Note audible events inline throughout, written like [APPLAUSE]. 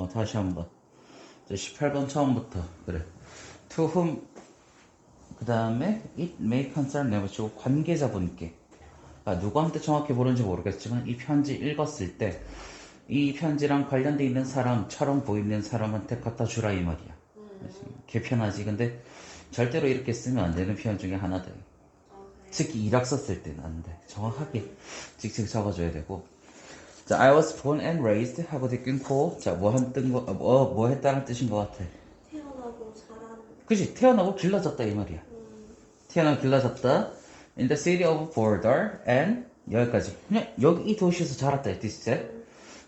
어, 다시 한번. 18번 처음부터. 그래. To whom, 그 다음에 it may concern 내붙이고 관계자분께. 아, 누구한테 정확히 보는지 모르겠지만 이 편지 읽었을 때 이 편지랑 관련돼 있는 사람처럼 보이는 사람한테 갖다 주라 이 말이야. 개편하지. 근데 절대로 이렇게 쓰면 안 되는 표현 중에 하나다. 특히 일학 썼을 때는 안 돼. 정확하게 직접 적어줘야 되고. 자, I was born and raised 하고 뒤끈고 자, 뭐한뜬 거, 뭐, 뭐 했다는 뜻인 것 같아. 태어나고 자란 그지? 태어나고 길러졌다 이 말이야. 태어나고 길러졌다. In the city of Border and 여기까지. 그냥 여기 이 도시에서 자랐다 이 뜻이지.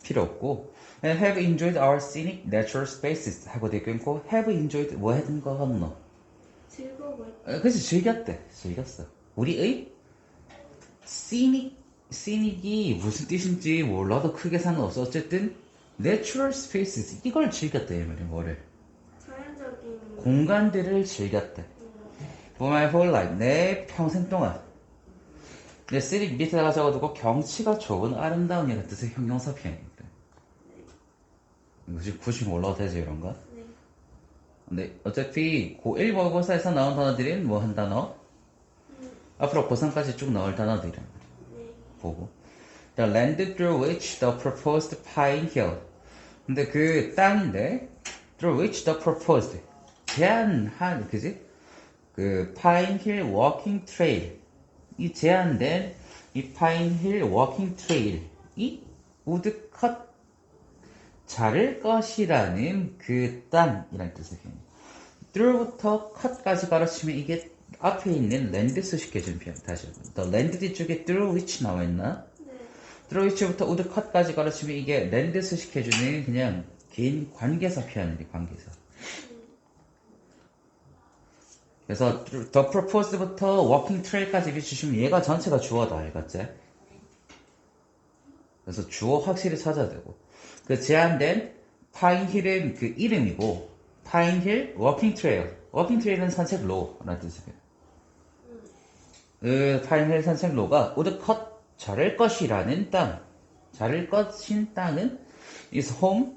필요 없고. And have enjoyed our scenic natural spaces 하고 뒤끈고 have enjoyed 뭐 했던 거 같노? 즐거움을 어, 그래서 즐겼대. 즐겼어. 우리의 scenic, scenic이 무슨 뜻인지 몰라도 크게 상관없어. 어쨌든 natural spaces 이걸 즐겼대 이 말이야. 뭐를? 자연적인 공간들을 즐겼대. For my whole life. 내 평생 동안. 내 쓰리 밑에다가 적어두고 경치가 좋은 아름다운 이라는 뜻의 형용사 표현인데. 굳이, 굳이 몰라도 되지 이런 거? 네. 근데 어차피 고1 모의고사에서 나온 단어들은 뭐 한 단어? 앞으로 고3까지 쭉 나올 단어들이란. 보고. The land through which the proposed pine hill. 근데 그 땅인데, through which the proposed. 제한한, 그지? 그 pine hill walking trail. 이 제한된 이 pine hill walking trail. 이 우드컷 자를 것이라는 그 땅이라는 뜻의 표현. through부터 cut까지 가르치면 이게 앞에 있는 land 수식해준 표현. 다시 한번. the land 뒤쪽에 through which 나와 있나? 네. through which부터 우드 cut까지 가르치면 이게 land 수식해주는 그냥 긴 관계사 표현이래, 관계사. 그래서 the proposed부터 walking trail까지 비추시면 얘가 전체가 주어다, 알겠지? 그래서 주어 확실히 찾아야 되고. 그 제한된 파인힐은 그 이름이고, 파인힐 워킹 트레일. 워킹 트레일은 산책로라는 뜻이에요. 그 파인힐 산책로가 우드컷 자를 것이라는 땅. 자를 것인 땅은 is home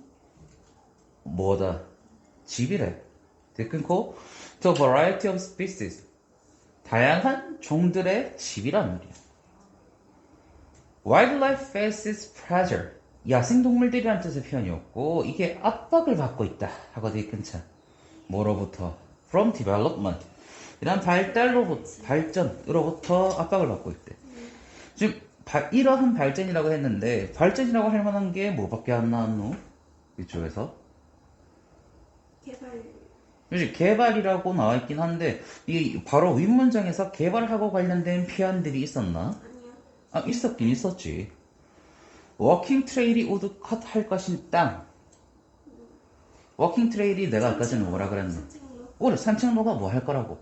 뭐다? 집이래. 뒤끊고 to variety of species. 다양한 종들의 집이란 말이야. Wildlife faces pressure. 야생동물들이란 뜻의 표현이었고 이게 압박을 받고 있다 하고 뒤끈차 뭐로부터 from development 이런 발달로부터 발전으로부터 압박을 받고 있대 지금 바- 이러한 발전이라고 했는데 발전이라고 할 만한 게 뭐밖에 안 나왔노? 이쪽에서 개발 그지 개발이라고 나와 있긴 한데 이 바로 윗문장에서 개발하고 관련된 표현들이 있었나? 아니요. 아 있었긴 있었지. 워킹 트레일이 우드 컷할 것인 땅. 워킹 트레일이 내가 아까 전에 뭐라 그랬나? 오늘 산책로가 뭐 할 거라고?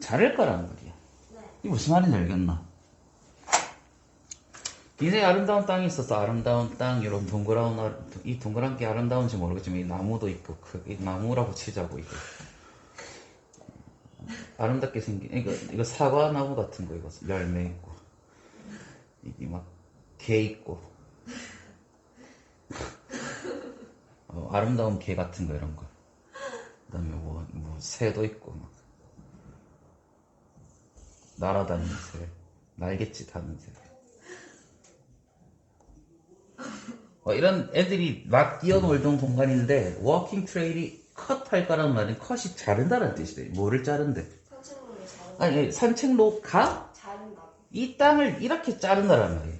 자를 거란 말이야. 네. 이게 무슨 말인지 알겠나? 굉장히 아름다운 땅이 있었어. 아름다운 땅, 이런 동그란, 아- 이 동그란 게 아름다운지 모르겠지만, 이 나무도 있고, 그, 이 나무라고 치자고, 이거. 아름답게 생긴, 이거, 이거 사과 나무 같은 거, 이거. 열매 있고. 이게 막, 개 있고. 어, 아름다운 개 같은 거, 이런 거. 그 다음에 뭐, 뭐, 새도 있고, 막. 날아다니는 새. 날갯짓 하는 새. 어, 이런 애들이 막 뛰어놀던 공간인데 워킹 트레일이 컷할 거란 말은 컷이 자른다는 뜻이래. 뭐를 자른대? 산책로를 자른 아니 산책로가 자른다. 이 땅을 이렇게 자른다란 말이야.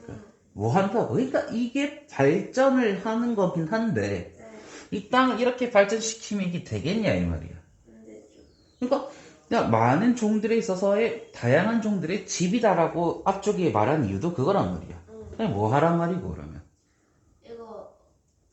뭐 한다고? 그러니까 이게 발전을 하는 거긴 한데 네. 이 땅을 이렇게 발전시키면 이게 되겠냐 이 말이야. 그러니까 많은 종들에 있어서의 다양한 종들의 집이다라고 앞쪽에 말한 이유도 그거란 말이야. 그냥 뭐 하란 말이고 그러면. 이거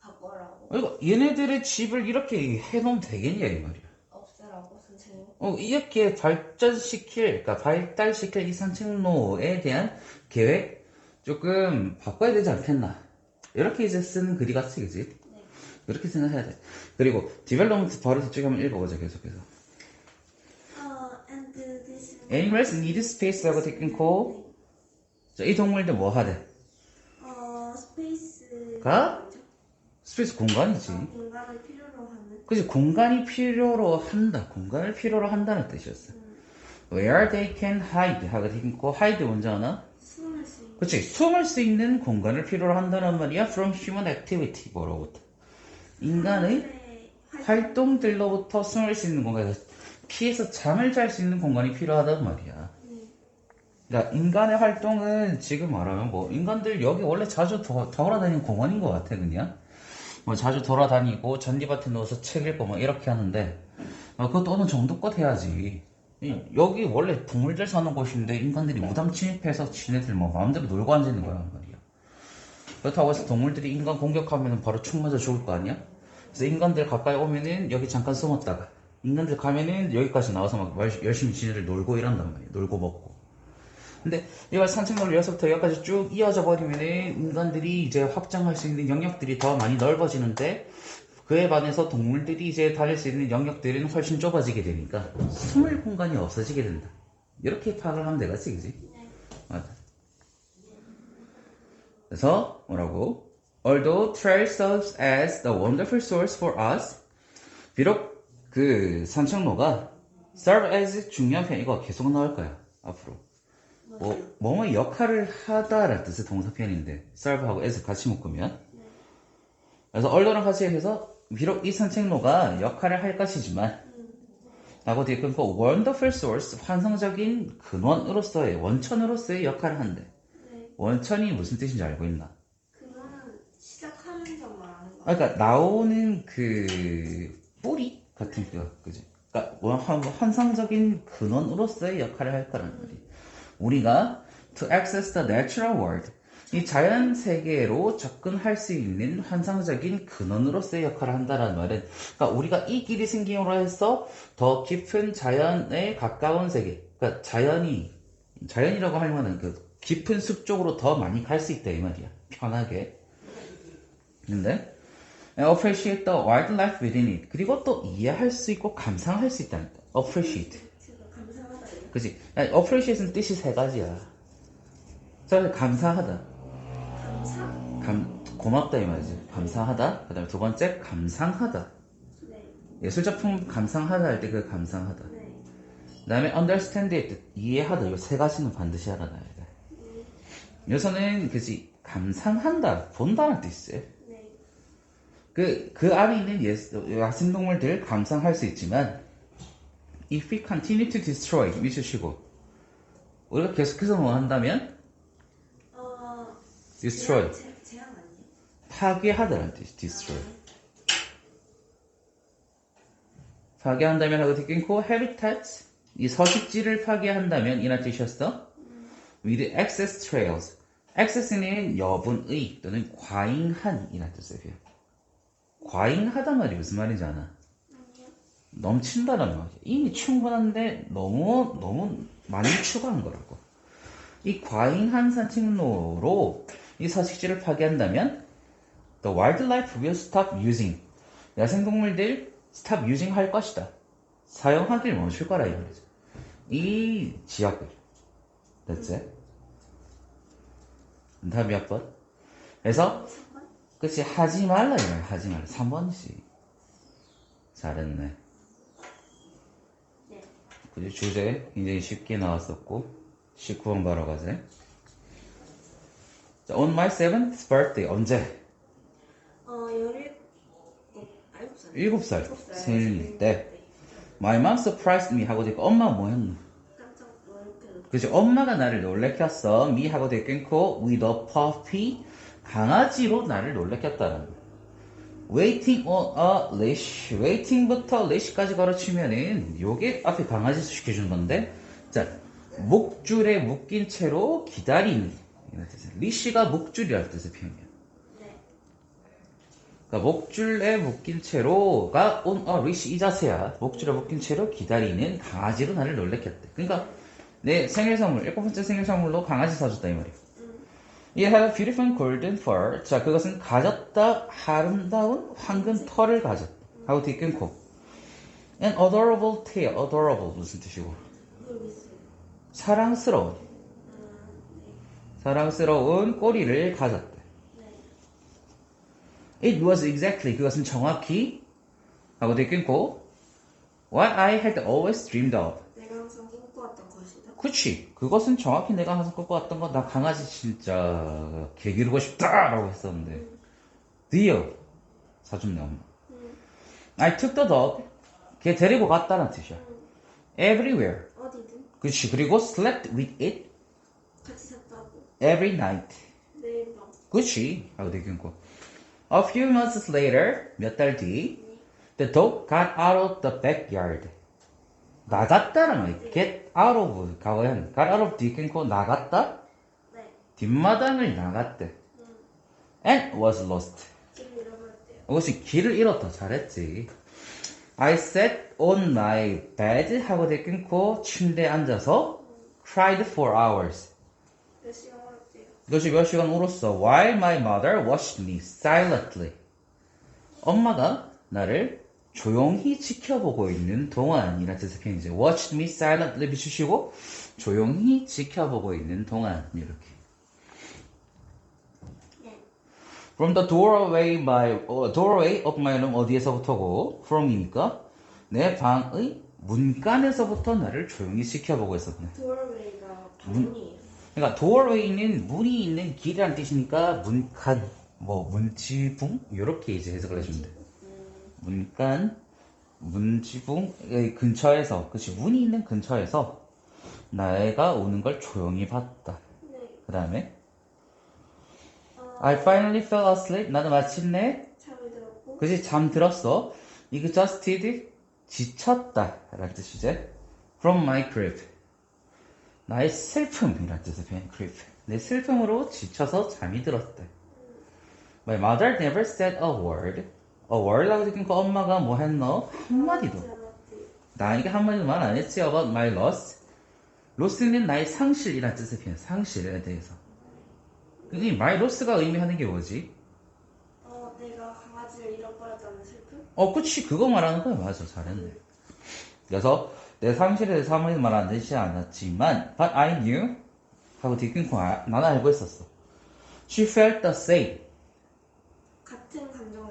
바꿔라고 그러니까 얘네들의 집을 이렇게 해놓으면 되겠냐 이 말이야. 없애라고 산책로. 어, 이렇게 발전시킬, 그러니까 발달시킬 이 산책로에 대한 계획 조금 바꿔야 되지 않겠나. 이렇게 이제 쓰는 글이 같이, 그지? 네. 이렇게 생각해야 돼. 그리고 디벨로먼트 바로 뒤쪽에 한번 읽어보자, 계속해서. 어, Animals need space라고 뒤끊고, 자, 이 동물들 뭐 하대? 어, 스페이스 가? 스페이스 공간이지. 아, 공간을 필요로 하는. 그지 공간이 필요로 한다. 공간을 필요로 한다는 뜻이었어. 음, Where they can hide 하가 있고 hide 뭔지 아나? 숨을 수. 그치 숨을 수 있는 공간을 필요로 한다는 말이야. From human activity 뭐로부터 인간의 활동들로부터 숨을 수 있는 공간. 피해서 잠을 잘 수 있는 공간이 필요하단 말이야. 네. 그러니까 인간의 활동은 지금 말하면 뭐 인간들 여기 원래 자주 도, 돌아다니는 공원인 것 같아 그냥 뭐 자주 돌아다니고 잔디밭에 누워서 책 읽고 뭐 이렇게 하는데 어, 그것도 어느 정도껏 해야지 이- 여기 원래 동물들 사는 곳인데 인간들이 무담 침입해서 지네들 뭐 마음대로 놀고 앉아 있는 거란 말이야 그렇다고 해서 동물들이 인간 공격하면 바로 총 맞아 죽을 거 아니야? 그래서 인간들 가까이 오면은 여기 잠깐 숨었다가 인간들 가면은 여기까지 나와서 막 열- 열심히 지네들 놀고 이런단 말이야 놀고 먹고 근데 이걸 산책로를 여기서부터 여기까지 쭉 이어져 버리면은 인간들이 이제 확장할 수 있는 영역들이 더 많이 넓어지는데 그에 반해서 동물들이 이제 다닐 수 있는 영역들은 훨씬 좁아지게 되니까 숨을 공간이 없어지게 된다. 이렇게 파악을 하면 되겠지, 그지? 네. 맞아. 그래서 뭐라고? Although trail serves as the wonderful source for us, 비록 그 산책로가 serve as 중요한 편 이거 계속 나올 거야 앞으로. 뭐, 뭐뭐 역할을 하다라는 뜻의 동사편인데 serve하고 as 같이 묶으면 그래서 언론랑 같이 해서 비록 이 산책로가 역할을 할 것이지만 라고 되어 있고 wonderful source 환상적인 근원으로서의 원천으로서의 역할을 한대 네. 원천이 무슨 뜻인지 알고 있나? 그거는 시작하는 점 말하는 거. 아, 그러니까 나오는 그 뿌리 같은 거 그지? 그러니까 원- 환- 환상적인 근원으로서의 역할을 할 거라는 말이. 우리가 to access the natural world 이 자연 세계로 접근할 수 있는 환상적인 근원으로서의 역할을 한다는 말은 그러니까 우리가 이 길이 생김으로 해서 더 깊은 자연에 가까운 세계 그러니까 자연이 자연이라고 할 만한 그 깊은 숲 쪽으로 더 많이 갈 수 있다 이 말이야. 편하게. 근데 appreciate the wildlife within it. 그리고 또 이해할 수 있고 감상할 수 있다니까. appreciate. 이거. 그지? appreciate는 뜻이 세 가지야. 자 감사하다. 감사? 감 고맙다 이 말이지. 감사하다. 그 다음에 두 번째 감상하다. 네. 예술작품 감상하다 할 때 그 감상하다. 네. 그 다음에 understand it. 이해하다. 이 세 가지는 반드시 알아놔야 돼 여기서는 그지 감상한다 본다는 뜻이에요 네. 그, 그 안에 있는 예스, 야생동물들 감상할 수 있지만, if we continue to destroy, 미주시고, 우리가 계속해서 뭐 한다면, 어. destroy? 파괴하다라는 뜻이 destroy. 파괴한다면 하고 듣겠고, habitats, 이 서식지를 파괴한다면, 이란 뜻이었어? With access trails. access는 여분의 또는 과잉한 이란 뜻이에요. 과잉하단 말이 무슨 말인지 아나? 넘친다는 말이야. 이미 충분한데 너무 너무 많이 추가한 거라고. 이 과잉한 산책로로 이 서식지를 파괴한다면 the wildlife will stop using. 야생동물들 stop using 할 것이다. 사용하기를 멈출 거라 이 말이죠. 이 지역을. 됐지? 다음 몇 번? 그래서? 그치 하지 말라 이말 하지 말라 3번이지 잘했네 네. 그지 주제 굉장히 쉽게 나왔었고 19번 바로 가자 자, on my seventh birthday 언제? 어, 열일, 어, 아홉 살. 7살 일곱 살. 생일 때 My mom surprised me 하고 되고 엄마 뭐 했노? 그치 엄마가 나를 놀래켰어 me 하고 되고 끊고 with a puppy 강아지로 나를 놀래켰다는 거야 waiting on a leash waiting부터 leash까지 가르치면은 요게 앞에 강아지 시켜준 건데 자 목줄에 묶인 채로 기다리는 이런 leash가 목줄이라는 뜻의 표현이야 네. 그러니까 목줄에 묶인 채로가 on a leash 이 자세야. 목줄에 묶인 채로 기다리는 강아지로 나를 놀래켰대. 그러니까 내 생일 선물, 일곱 번째 생일 선물로 강아지 사줬다 이 말이야. 이 had a beautiful golden fur. 자, 그것은 가졌다 아름다운 황금 털을 가졌다. 하고 뒤 끊고. An adorable tail. adorable 무슨 뜻이고? 사랑스러운. 사랑스러운 꼬리를 가졌대. 네. It was exactly 그것은 정확히 하고 되어 있고 What I had always dreamed of. 내가 항상 꿈꿔왔던 것이다. 그치. 그것은 정확히 내가 항상 꿈꿔왔던 거. 나 강아지 진짜 개 기르고 싶다 라고 했었는데. 드디어 사줬네 엄마. I took the dog. 걔 데리고 갔다는 뜻이야. Everywhere. 어디든 그치. 그리고 slept with it 같이 잤다고. every night. 밤. 그치. 하고 되겠고. A few months later, 몇 달 뒤, the dog got out of the backyard. 나갔다는 말이야. get out of, 과거엔 got out of 뒤겠고 나갔다? 네. 뒷마당을 나갔대. and was lost. 길을 잃어버렸대요. 그것이 길을 잃었다. 잘했지. I sat on my bed 하고 되겠고 침대에 앉아서 cried for hours. 몇 시간 걸었대요. 그것이 몇 시간 울었어. While my mother watched me silently. 엄마가 나를 조용히 지켜보고 있는 동안이라 뜻의 표현이지. Watched me silently 비추시고 조용히 지켜보고 있는 동안 이렇게. 네. From the doorway my 어, doorway of my room 어디에서부터고 from이니까 내 방의 문간에서부터 나를 조용히 지켜보고 있었네. 문- 문이에요. 그러니까 doorway는 문이 있는 길이라는 뜻이니까 문간 뭐 문지붕 이렇게 이제 해석을 해주면 돼. 문간 문지붕 의 근처에서 그치 문이 있는 근처에서 나애가 오는 걸 조용히 봤다. 네. 그 다음에 어, I finally fell asleep. 나도 마침내 잠이 들었고. 그치 잠 들었어. exhausted 지쳤다 라는 뜻이지. From my grief. 나의 슬픔이라는 뜻의 표현 grief. 내 슬픔으로 지쳐서 잠이 들었대. My mother never said a word. A word라고 듣니까 엄마가 뭐 했노? 한마디도. 나에게 한마디도 말 안 했지 about my loss. loss는 나의 상실이라는 뜻의 표현 상실에 대해서. 이 my loss가 의미하는 게 뭐지? 어, 내가 강아지를 잃어버렸다는 슬픔? 어, 그치. 그거 말하는 거야. 맞아. 잘했네. 그래서 내 상실에 대해서 아무리 말안 되지 않았지만, but I knew. 하고 뒤끊고 아, 나는 알고 있었어. She felt the same. 같은 느꼈다.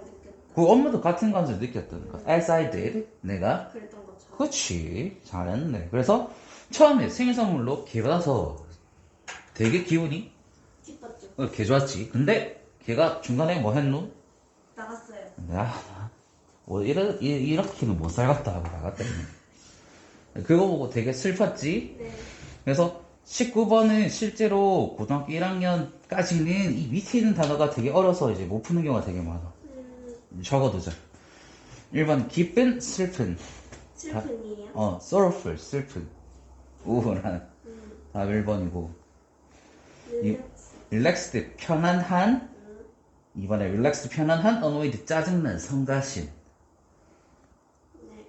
그 엄마도 같은 감정을 느꼈다는 거야. As I did. 내가. 그랬던 것처럼. 그치. 잘했네. 그래서 처음에 생일 선물로 개 받아서 되게 기분이 기뻤죠. 어, 개 좋았지. 근데 걔가 중간에 뭐 했노? 나갔어요. 야, 뭐 이러, 이- 이렇게는 못 살겠다 하고 나갔다. 그냥. 그거 보고 되게 슬펐지. 네. 그래서 19번은 실제로 고등학교 1학년까지는 이 밑에 있는 단어가 되게 어려서 이제 못 푸는 경우가 되게 많아. 음, 적어두자. 1번 기쁜, 슬픈. 슬픈이에요. 어, sorrowful, 슬픈. 우울한. 음, 답 1번이고. 릴렉스. relaxed, 편안한. 2번에 relaxed, 편안한. annoyed, 짜증난, 성가신. 네.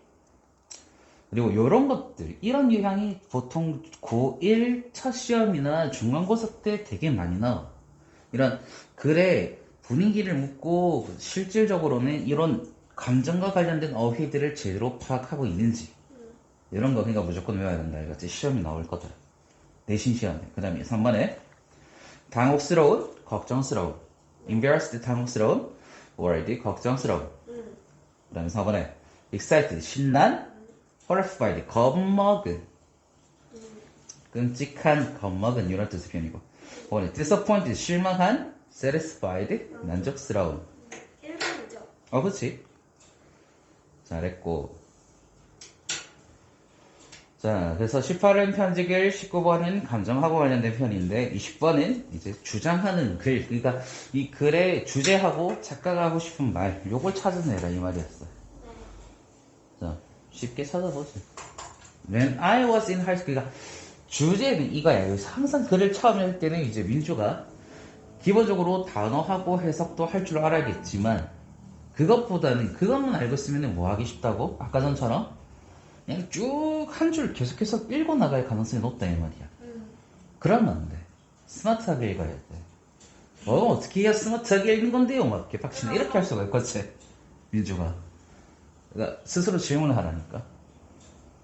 그리고 이런 것들, 이런 유형이 보통 고1 첫 시험이나 중간고사 때 되게 많이 나와. 이런 글의 분위기를 묻고 실질적으로는 이런 감정과 관련된 어휘들을 제대로 파악하고 있는지 이런 거 그러니까 무조건 외워야 된다. 이거지 시험이 나올 거다. 내신 시험에. 그 다음에 3번에 당혹스러운, 걱정스러운, embarrassed, 당혹스러운, worried, 걱정스러운. 음, 그 다음에 4번에 excited, 신난, horrified, 겁먹은, 끔찍한, 겁먹은 이런 뜻의 표현이고 5번에 disappointed, 실망한, satisfied, 만족스러운 1번이죠. 어 그치? 잘했고. 자 그래서 18은 편지글 19번은 감정하고 관련된 편인데 20번은 이제 주장하는 글. 그러니까 이 글의 주제하고 작가가 하고 싶은 말 요걸 찾아내라 이 말이었어 자 쉽게 찾아보지. When I was in high school 그러니까 주제는 이거야. 항상 글을 처음 할 때는 이제 민주가 기본적으로 단어하고 해석도 할 줄 알아야겠지만 그것보다는 그것만 알고 있으면 뭐 하기 쉽다고? 아까 전처럼 그냥 쭉 한 줄 계속해서 읽어 나갈 가능성이 높다 이 말이야. 음, 그러면 안 돼. 스마트하게 읽어야 돼. 어 어떻게 해야 스마트하게 읽는 건데요? 막 이렇게 박치는 이렇게 할 수가 있겠지. 민주가. 그러니까 스스로 질문을 하라니까.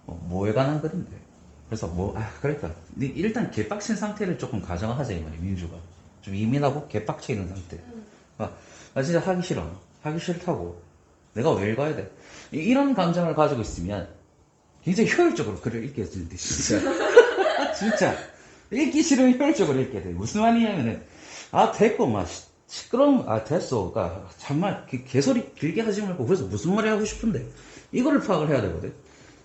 뭐, 뭐에 관한 글인데. 그래서 뭐, 아, 그러니까. 니 일단 개빡친 상태를 조금 가정하자, 이 말이야, 민주가. 좀 예민하고 개빡쳐 있는 상태. 음. 아, 나 진짜 하기 싫어. 하기 싫다고. 내가 왜 읽어야 돼? 이- 이런 감정을 가지고 있으면 굉장히 효율적으로 글을 읽게 되는데, 진짜. [LAUGHS] 진짜. 읽기 싫으면 효율적으로 읽게 돼. 무슨 말이냐면은, 아, 됐고, 막, 시- 시끄러움, 아, 됐어. 그러니까 정말 개- 개소리 길게 하지 말고, 그래서 무슨 말이 하고 싶은데, 이거를 파악을 해야 되거든.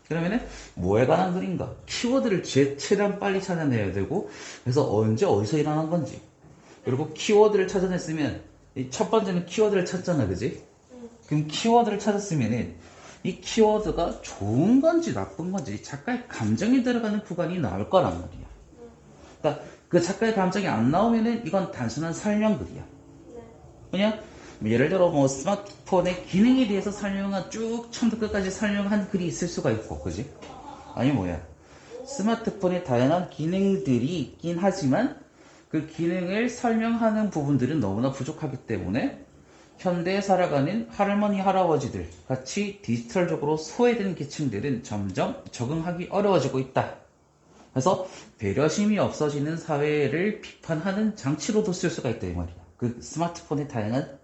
그러면은, 뭐에 관한 글인가? 키워드를 제, 최대한 빨리 찾아내야 되고, 그래서 언제, 어디서 일어난 건지. 그리고 키워드를 찾아냈으면, 이첫 번째는 키워드를 찾잖아, 그지? 그럼 키워드를 찾았으면은, 이 키워드가 좋은 건지 나쁜 건지 작가의 감정이 들어가는 구간이 나올 거란 말이야. 그러니까 그 작가의 감정이 안 나오면은 이건 단순한 설명글이야. 네. 그냥 예를 들어 뭐 스마트폰의 기능에 대해서 설명한 쭉 처음부터 끝까지 설명한 글이 있을 수가 있고, 그지? 아니 뭐야? 스마트폰의 다양한 기능들이 있긴 하지만 그 기능을 설명하는 부분들은 너무나 부족하기 때문에 현대에 살아가는 할머니 할아버지들 같이 디지털적으로 소외된 계층들은 점점 적응하기 어려워지고 있다. 그래서 배려심이 없어지는 사회를 비판하는 장치로도 쓸 수가 있다 이 말이야. 그 스마트폰의 다양한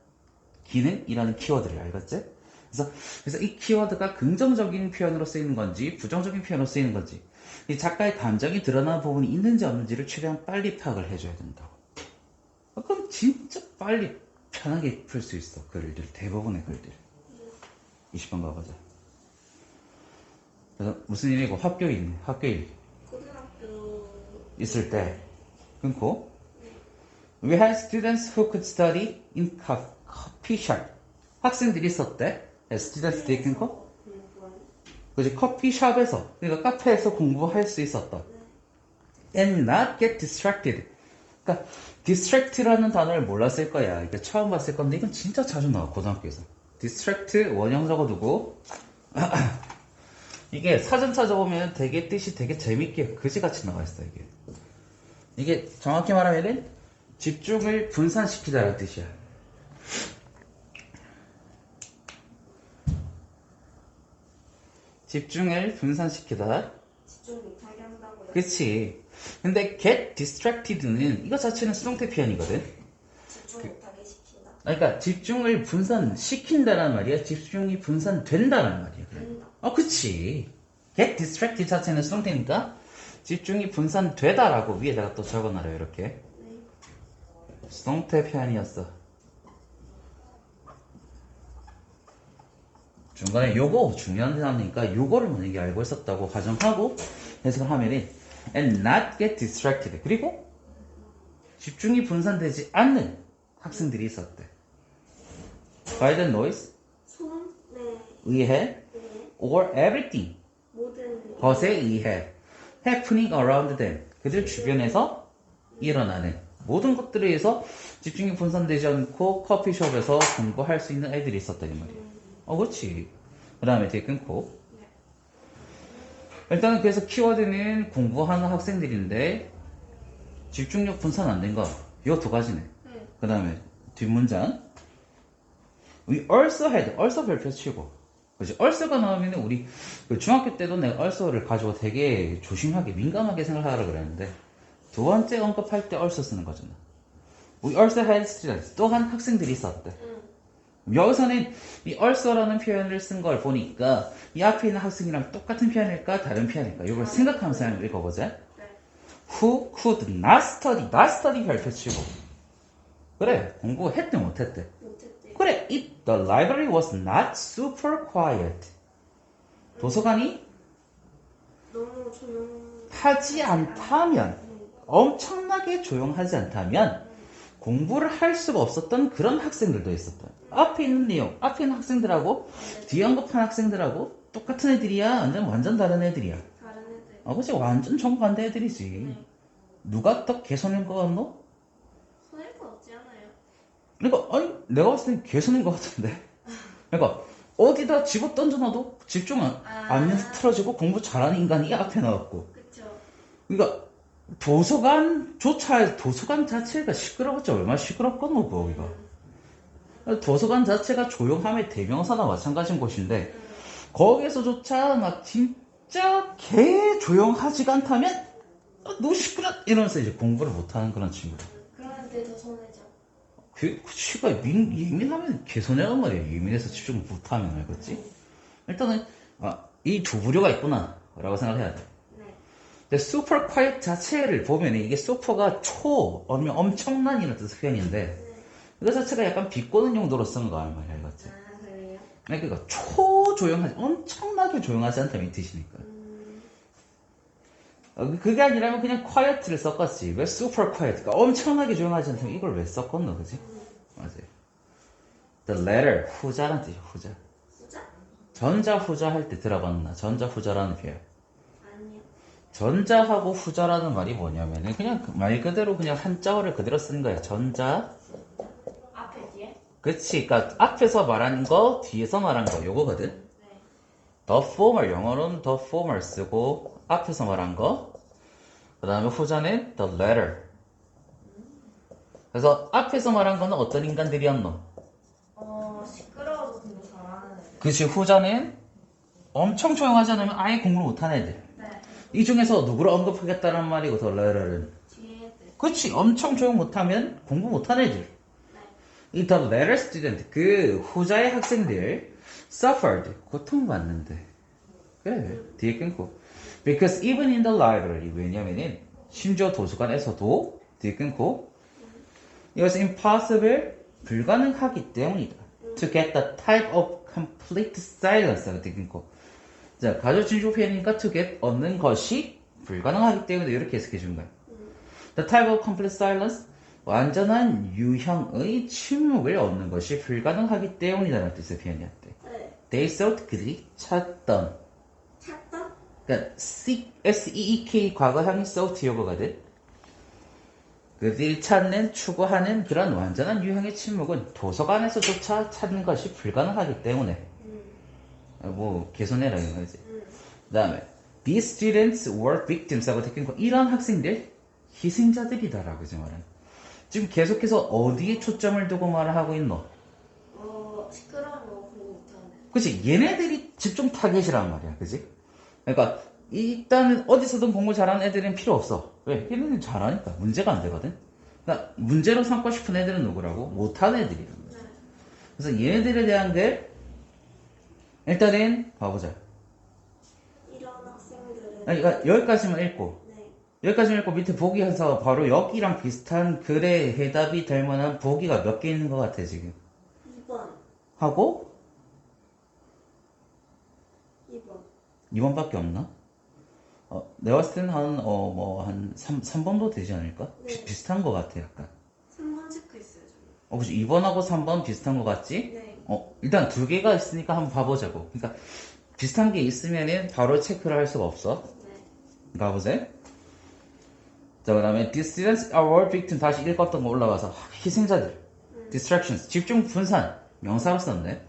기능이라는 키워드를 알겠지? 그래서 그래서 이 키워드가 긍정적인 표현으로 쓰이는 건지 부정적인 표현으로 쓰이는 건지 이 작가의 감정이 드러나는 부분이 있는지 없는지를 최대한 빨리 파악을 해줘야 된다고. 어, 그럼 진짜 빨리 편하게 풀 수 있어 글들 대부분의 글들. 20번 가보자. 그래서 무슨 일이고 학교일 학교일 고등학교 있을 때 끊고 We had students who could study in co- coffee shop. 학생들이 있었대. students 뒤에 끊고 그지 커피숍에서 그러니까 카페에서 공부할 수 있었다. And not get distracted. 그러니까 distract라는 단어를 몰랐을 거야. 이게 처음 봤을 건데 이건 진짜 자주 나와 고등학교에서. distract 원형 적어두고 [CLEARS THROAT] 이게 사전 찾아보면 되게 뜻이 되게 재밌게 그지같이 나와 있어 이게. 이게 정확히 말하면은 집중을 분산시키다라는 뜻이야. 집중을 분산시키다. 집중 못하게 한다고요. 그치. 근데 get distracted는 이거 자체는 수동태 표현이거든. 집중 못하게 시킨다. 그러니까 집중을 분산시킨다는 말이야. 집중이 분산된다는 말이야. 된다. 어, 그치. get distracted 자체는 수동태니까 집중이 분산되다라고 위에다가 또 적어놔요. 이렇게. 네. 수동태 표현이었어. 중간에 요거 중요한 단어니까 요거를 만약에 알고 있었다고 가정하고 해석을 하면은 and not get distracted 그리고 집중이 분산되지 않는 학생들이 있었대. by the noise 소음? 네. 의해 네. or everything 모든 것에 의해 happening around them 그들 주변에서 일어나는 모든 것들에 의해서 집중이 분산되지 않고 커피숍에서 공부할 수 있는 애들이 있었다 이 말이야. 어 그렇지. 그 다음에 뒤에 끊고. 일단은 그래서 키워드는 공부하는 학생들인데 집중력 분산 안 된 거. 이거 두 가지네. 네. 그 다음에 뒷문장. We also had also 별표 치고. 그지. 얼서가 나오면 우리 그 중학교 때도 내가 얼서를 가지고 되게 조심하게 민감하게 생각하라 그랬는데 두 번째 언급할 때 얼서 쓰는 거잖아. We also had students 또한 학생들이 있었대 응. 여기서는 이 얼서라는 표현을 쓴 걸 보니까 이 앞에 있는 학생이랑 똑같은 표현일까 다른 표현일까 이걸 생각하면서 한번 읽어보자 네. Who could not study not study 별표 치고 그래 공부했대 못했대 못했대. 그래, it, the library was not super quiet. 도서관이 너무 조용. 하지 않다면, 엄청나게 조용하지 않다면, 공부를 할 수가 없었던 그런 학생들도 있었다. 앞에 있는 내용, 앞에 있는 학생들하고, 뒤에 언급한 학생들하고, 똑같은 애들이야? 완전, 완전 다른 애들이야? 다른 애들. 아, 그치, 완전 정반대 애들이지. 누가 더 개선인 것 같노? 손해가 없지 않아요? 그러니까 아니 내가 봤을 땐 개선인 것 같은데 그러니까 어디다 집어 던져놔도 집중 안, 안 아. 틀어지고 공부 잘하는 인간이 앞에 나왔고 그쵸. 그러니까 도서관조차 도서관 자체가 시끄러웠죠 얼마나 시끄럽건 거기가 도서관 자체가 조용함의 대명사나 마찬가지인 곳인데 거기에서조차 막 진짜 개 조용하지가 않다면 아, 너 시끄러 이러면서 이제 공부를 못하는 그런 친구들 그런데 더 손해죠. 그, 씨가 민, 예민하면 개선해란 말이야. 예민해서 집중 못하면, 알겠지? 일단은, 아, 이 두 부류가 있구나. 라고 생각해야 돼. 네. super quiet 자체를 보면 이게 super가 초, 아니면 엄청난이라는 뜻의 표현인데, 네. 이거 자체가 약간 비꼬는 용도로 쓴 거야, 말이야, 알겠지? 아 그래요? 그러니까 초조용하지, 엄청나게 조용하지 않다는 이 뜻이니까. 음, 어, 그- 그게 아니라면 그냥 quiet를 썼겠지. 왜 super quiet? 그러니까 엄청나게 조용하지 않다면 이걸 왜 썼겠노, 그지? 맞아요. The letter, 후자란 뜻이야, 후자. 후자? 전자, 후자 할 때 들어봤나? 전자, 후자라는 표현. 전자하고 후자라는 말이 뭐냐면은 그냥 그말 그대로 그냥 한자어를 그대로 쓰는 거야. 전자. 앞에 뒤에? 그치. 그니까 앞에서 말하는 거, 뒤에서 말하는 거, 요거거든. 네. the former, 영어로는 the former 쓰고, 앞에서 말한 거. 그 다음에 후자는 the latter. 그래서 앞에서 말한 거는 어떤 인간들이었노? 어 시끄러워서 공부 잘하는 애들. 그치. 후자는 엄청 조용하지 않으면 아예 공부를 못하는 애들. 네. 이 중에서 누구를 언급하겠다는 말이고, 애들. 그치 엄청 조용 못하면 공부 못하는 애들 이 the latter student 그 후자의 학생들 suffered 고통받는데 그래 뒤에 끊고 because even in the library 왜냐면은 심지어 도서관에서도 뒤에 끊고 was impossible 불가능하기 때문이다 to get the type of complete silence 뒤에 끊고 자 표현이니까 to get 얻는 것이 불가능하기 때문에 이렇게 해석해 준 거야 The type of complete silence 완전한 유형의 침묵을 얻는 것이 불가능하기 때문이라는 뜻의 표현이었대. 네. They sought 그들이 찾던 찾던? 그러니까 seek, S-E-E-K 과거형이 sought 요거거든. 그들이 찾는 추구하는 그런 완전한 유형의 침묵은 도서관에서조차 찾는 것이 불가능하기 때문에 음. 뭐 개선해라 이거지. 음. 그 다음에 These students were victims하고 느낀 거 이런 학생들 희생자들이다 라고 지금 말은 지금 계속해서 어디에 초점을 두고 말을 하고 있노? 어 시끄러운 거 공부 못하는 애들. 그치 얘네들이 집중 타겟이란 말이야 그치? 그러니까 일단은 어디서든 공부 잘하는 애들은 필요 없어 왜? 얘네는 잘하니까 문제가 안 되거든 그러니까 문제로 삼고 싶은 애들은 누구라고? 못하는 애들이란 말이야 네. 그래서 얘네들에 대한 게 일단은 봐보자 이런 학생들은. 아니, 그러니까 여기까지만 읽고 네. 여기까지 읽고 밑에 보기에서 바로 여기랑 비슷한 글의 해답이 될 만한 보기가 몇 개 있는 것 같아 지금 2번. 하고 2번. 2번밖에 없나? 어, 내가 봤을 때는 한, 어, 뭐, 한 3, 삼번도 되지 않을까? 비, 네. 비슷한 것 같아, 약간. 3번 체크했어요 저는. 어, 그치. 2번하고 3번 비슷한 것 같지? 네. 어, 일단 두 개가 있으니까 한번 봐보자고. 그러니까, 비슷한 게 있으면은 바로 체크를 할 수가 없어. 네. 가보세요. 자, 그 다음에 Dissidents are all victim. 다시 읽었던 거 올라가서 희생자들. Distractions. 집중 분산. 명사로 썼네.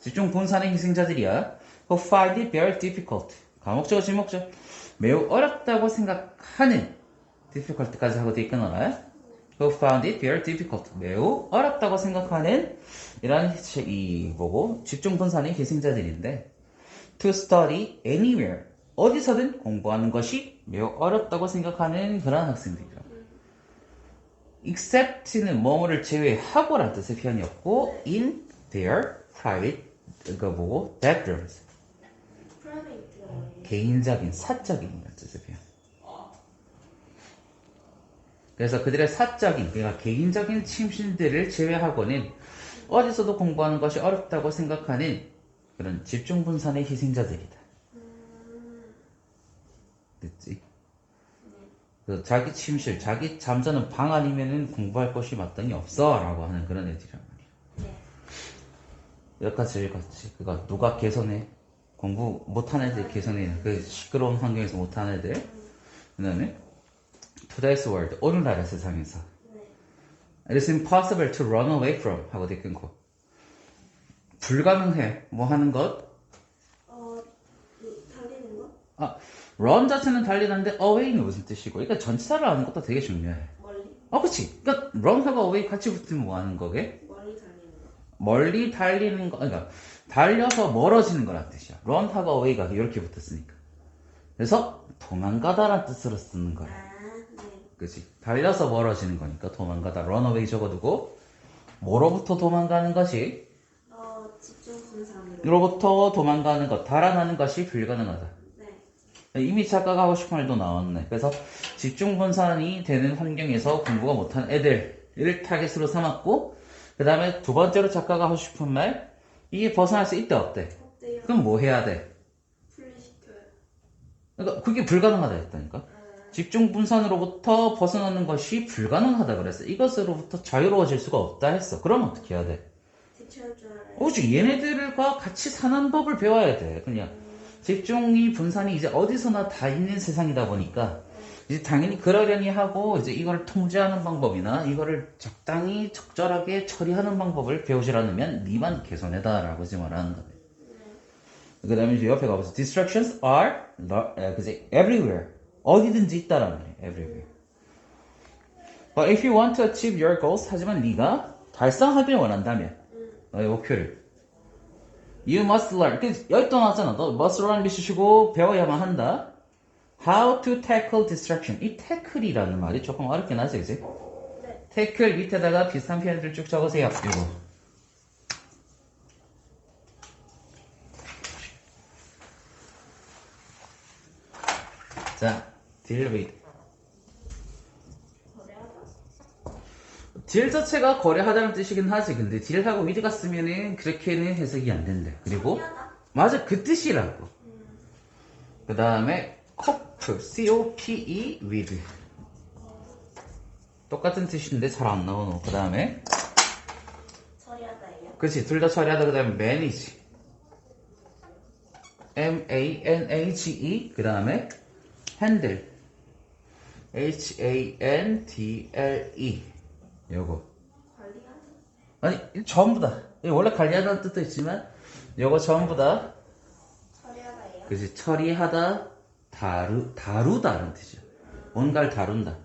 집중 분산의 희생자들이야. Who find it very difficult. 과목적, 지목적. 매우 어렵다고 생각하는 difficult까지 하고 뒤에 끊어라. Who found it very difficult. 매우 어렵다고 생각하는 이런 희- 이 뭐고 집중 분산의 희생자들인데 to study anywhere 어디서든 공부하는 것이 매우 어렵다고 생각하는 그런 학생들이라. except는 뭐뭐를 제외하고라는 뜻의 표현이었고 in their private 그거 뭐고 bedrooms 프라이베이트가 뭐예요? 개인적인 사적인 뜻의 표현. 그래서 그들의 사적인 그러니까 개인적인 침실들을 제외하고는 어디서도 공부하는 것이 어렵다고 생각하는 그런 집중 분산의 희생자들이다. 됐지? 그래서 자기 침실, 자기 잠자는 방 아니면은 공부할 것이 마땅히 없어 라고 하는 그런 애들이란 말이야. 네. 여기까지 읽었지. 그니까 누가 개선해? 공부 못하는 애들 개선해. 그 시끄러운 환경에서 못하는 애들. 그 다음에 Today's world, 오늘날의 세상에서 네. It is impossible to run away from 하고 뒤 끊고 불가능해. 뭐 하는 것? 어 그, 달리는 거? 아, run 자체는 달리는데 away는 무슨 뜻이고 그러니까 전치사를 아는 것도 되게 중요해. 멀리? 아, 그치. 그니까 run하고 away 같이 붙으면 뭐 하는 거게? 멀리 달리는 거. 멀리 달리는 거, 그러니까 달려서 멀어지는 거란 뜻이야. run하고 away가 이렇게 붙었으니까. 그래서 도망가다란 뜻으로 쓰는 거야. 아, 네. 그치? 달려서 멀어지는 거니까 도망가다. away 적어두고 뭐로부터 도망가는 것이 어, 집중 분산으로. 로부터 도망가는 것, 달아나는 것이 불가능하다. 네. 이미 작가가 하고 싶은 말도 나왔네. 그래서 집중 분산이 되는 환경에서 공부가 못하는 애들을 타겟으로 삼았고, 그 다음에 두 번째로 작가가 하고 싶은 말, 이게 벗어날 수 있다 없대. 어때요? 그럼 뭐 해야 돼? 분리시켜요. 그러니까 그게 불가능하다 했다니까. 아, 집중 분산으로부터 벗어나는 것이 불가능하다 그랬어. 이것으로부터 자유로워질 수가 없다 했어. 그럼 어떻게 해야 돼? 오직 얘네들과 같이 사는 법을 배워야 돼. 그냥 집중이 분산이 이제 어디서나 다 있는 세상이다 보니까 이제 당연히 그러려니 하고 이제 이걸 통제하는 방법이나 이거를 적당히 적절하게 처리하는 방법을 배우질 않으면 니만 개선해다라고 이제 말하는 거네. 그 다음에 이제 옆에 가보세요. Distractions are 그지 everywhere. 어디든지 있다라는 말이에요. everywhere. But if you want to achieve your goals, 하지만 네가 달성하길 원한다면 너의 목표를 You must learn. 그 여기 또 나왔잖아. 너 must learn 미시고 배워야만 한다. How to tackle distraction. 이 tackle이라는 말이 조금 어렵게 나지, 그지? 네. tackle 밑에다가 비슷한 표현들 쭉 적으세요. 이거. 자, 거래하다. 딜 자체가 거래하다는 뜻이긴 하지. 근데 딜하고 위드가 쓰면은 그렇게는 해석이 안 된대. 그리고. 맞아 그 뜻이라고. 그 다음에 cope, C-O-P-E, with. 똑같은 뜻인데 잘 안 나오노. 그 다음에 처리하다예요. 그치 둘 다 처리하다. 그 다음에 manage, M-A-N-A-G-E. 그 다음에 handle, H-A-N-D-L-E. 요거. 관리하다. 아니 이 전부 다. 이 원래 관리하다는 뜻도 있지만 요거 전부 다 처리하다예요. 그지 처리하다 다루 다루다는 뜻이야. 뭔가를 다룬다.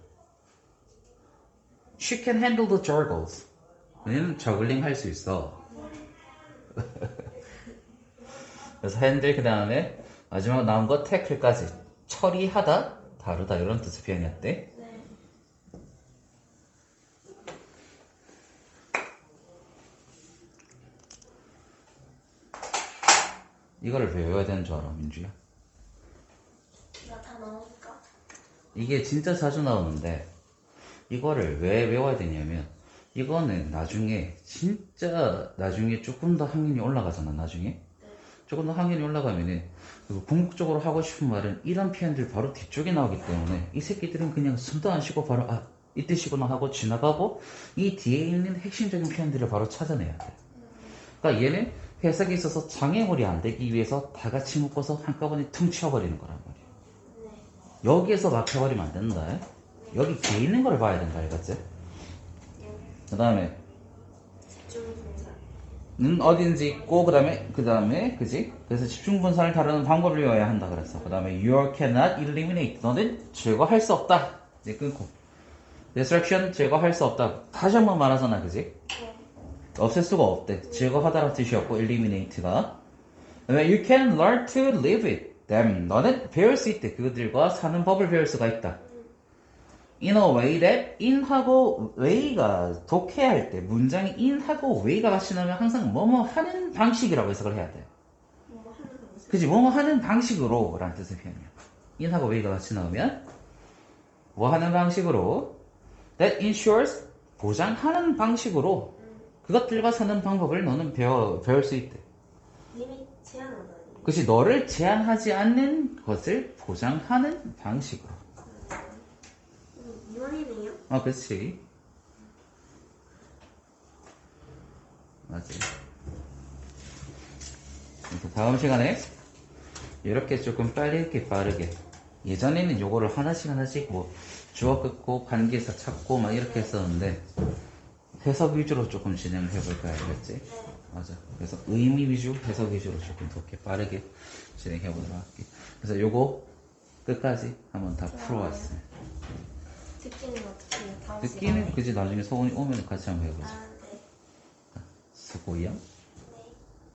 She can handle the juggles. 얘는 저글링 할 수 있어. [LAUGHS] 그래서 핸들 그 다음에 마지막 나온 거 태클까지 처리하다 다루다 이런 뜻의 표현이었대. 네. 이거를 외워야 되는 줄 알아 민주야. 이거 다 나오니까. 이게 진짜 자주 나오는데 이거를 왜 외워야 되냐면 이거는 나중에 진짜 나중에 조금 더 학년이 올라가잖아 나중에 조금 더 학년이 올라가면은 그 궁극적으로 하고 싶은 말은 이런 표현들 바로 뒤쪽에 나오기 때문에 이 새끼들은 그냥 숨도 안 쉬고 바로 아이 뜻이구나 하고 지나가고 이 뒤에 있는 핵심적인 표현들을 바로 찾아내야 돼 그러니까 얘는 해석에 있어서 장애물이 안 되기 위해서 다 같이 묶어서 한꺼번에 퉁 치워버리는 거란 말이야 네. 여기에서 막혀버리면 안 된다. 여기 뒤에 있는 걸 봐야 된다, 알겠지? 그 다음에. 는 어딘지 있고, 그 다음에, 그 다음에, 그지? 그래서 집중 분산을 다루는 방법을 외워야 한다, 그랬어. 그 다음에, you cannot eliminate. 너는 제거할 수 없다. 이제 끊고. distraction, 제거할 수 없다. 다시 한번 말하잖아, 그지? 네. 없앨 수가 없대. 제거하다라는 뜻이었고, eliminate가. 그다음에 you can learn to live with them. 너는 배울 수 있대. 그들과 사는 법을 배울 수가 있다. In a way that in하고 way가 독해할 때 문장이 in하고 way가 같이 나오면 항상 뭐뭐 하는 방식이라고 해석을 해야 돼. 뭐 하는 방식. 그지? 뭐뭐 하는 방식으로 라는 뜻의 표현이야. in하고 way가 같이 나오면 뭐 하는 방식으로 that ensures 보장하는 방식으로 그것들과 사는 방법을 너는 배워, 배울 수 있대. 리밋 제한하다니. 그것이 너를 제한하지 않는 것을 보장하는 방식으로. 아, 그렇지. 맞아요. 그래서 다음 시간에 이렇게 조금 빨리 이렇게 빠르게 예전에는 요거를 하나씩 하나씩 뭐 주어 끊고 관계사 찾고 막 이렇게 했었는데 해석 위주로 조금 진행을 해볼까 알겠지? 맞아. 그래서 의미 위주, 해석 위주로 조금 더 이렇게 빠르게 진행해 보도록 할게. 그래서 요거 끝까지 한번 다 풀어왔어요. 듣기는 어떻게 해요? 다음 시간에? 그지 나중에 소원이 오면 같이 한번 해보자. 아, 네. 수고요.